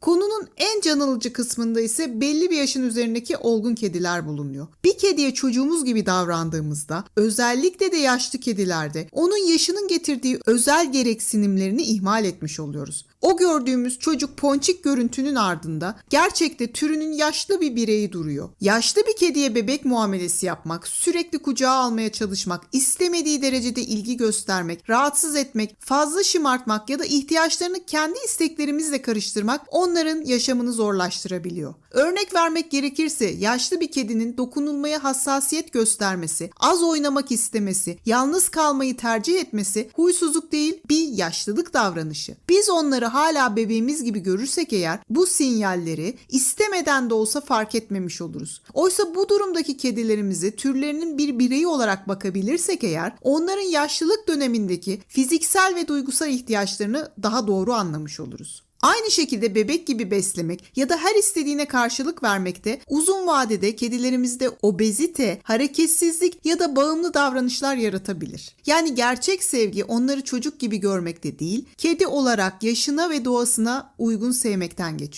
Konunun en can alıcı kısmında ise belli bir yaşın üzerindeki olgun kediler bulunuyor. Bir kediye çocuğumuz gibi davrandığımızda özellikle de yaşlı kedilerde onun yaşının getirdiği özel gereksinimlerini ihmal etmiş oluyoruz. O gördüğümüz çocuk ponçik görüntünün ardında gerçekte türünün yaşlı bir bireyi duruyor. Yaşlı bir kediye bebek muamelesi yapmak, sürekli kucağa almaya çalışmak, istemediği derecede ilgi göstermek, rahatsız etmek, fazla şımartmak ya da ihtiyaçlarını kendi isteklerimizle karıştırmak onların yaşamını zorlaştırabiliyor. Örnek vermek gerekirse yaşlı bir kedinin dokunulmaya hassasiyet göstermesi, az oynamak istemesi, yalnız kalmayı tercih etmesi huysuzluk değil bir yaşlılık davranışı. Biz onları hala bebeğimiz gibi görürsek eğer bu sinyalleri istemeden de olsa fark etmemiş oluruz. Oysa bu durumdaki kedilerimizi türlerinin bir bireyi olarak bakabilirsek eğer onların yaşlılık dönemindeki fiziksel ve duygusal ihtiyaçlarını daha doğru anlamış oluruz. Aynı şekilde bebek gibi beslemek ya da her istediğine karşılık vermek de uzun vadede kedilerimizde obezite, hareketsizlik ya da bağımlı davranışlar yaratabilir. Yani gerçek sevgi onları çocuk gibi görmekte değil, kedi olarak yaşına ve doğasına uygun sevmekten geçiyor.